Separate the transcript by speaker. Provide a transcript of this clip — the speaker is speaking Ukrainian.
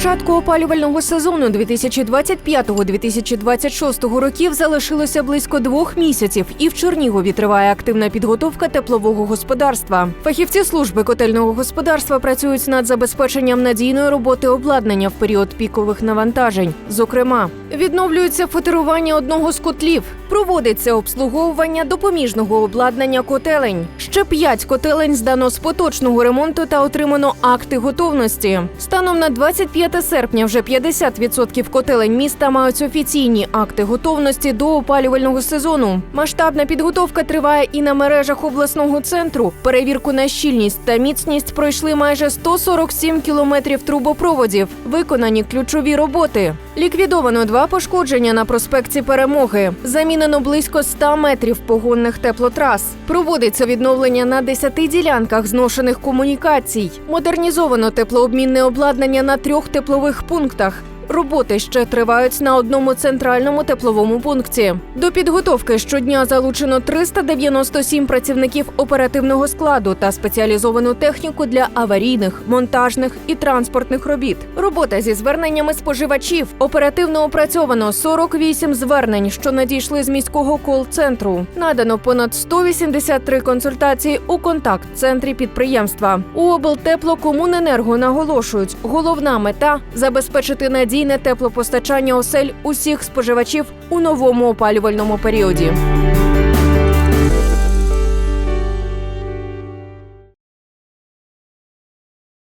Speaker 1: початку опалювального сезону 2025-2026 років залишилося близько двох місяців, і в Чернігові триває активна підготовка теплового господарства. Фахівці служби котельного господарства працюють над забезпеченням надійної роботи обладнання в період пікових навантажень. Зокрема, відновлюється фотерування одного з котлів, проводиться обслуговування допоміжного обладнання котелень. Ще п'ять котелень здано з поточного ремонту та отримано акти готовності. Станом на 25 серпня вже 50% котелень міста мають офіційні акти готовності до опалювального сезону. Масштабна підготовка триває і на мережах обласного центру. Перевірку на щільність та міцність пройшли майже 147 кілометрів трубопроводів. Виконані ключові роботи. Ліквідовано два пошкодження на проспекті Перемоги. Замінено близько 100 метрів погонних теплотрас. Проводиться відновлення на 10 ділянках зношених комунікацій. Модернізовано теплообмінне обладнання на трьох теплових пунктах. Роботи ще тривають на одному центральному тепловому пункті. До підготовки щодня залучено 397 працівників оперативного складу та спеціалізовану техніку для аварійних, монтажних і транспортних робіт. Робота зі зверненнями споживачів оперативно опрацьовано 48 звернень, що надійшли з міського кол-центру. Надано понад 183 консультації у контакт-центрі підприємства. У облтеплокомуненерго наголошують, головна мета забезпечити надійне теплопостачання осель усіх споживачів у новому опалювальному періоді.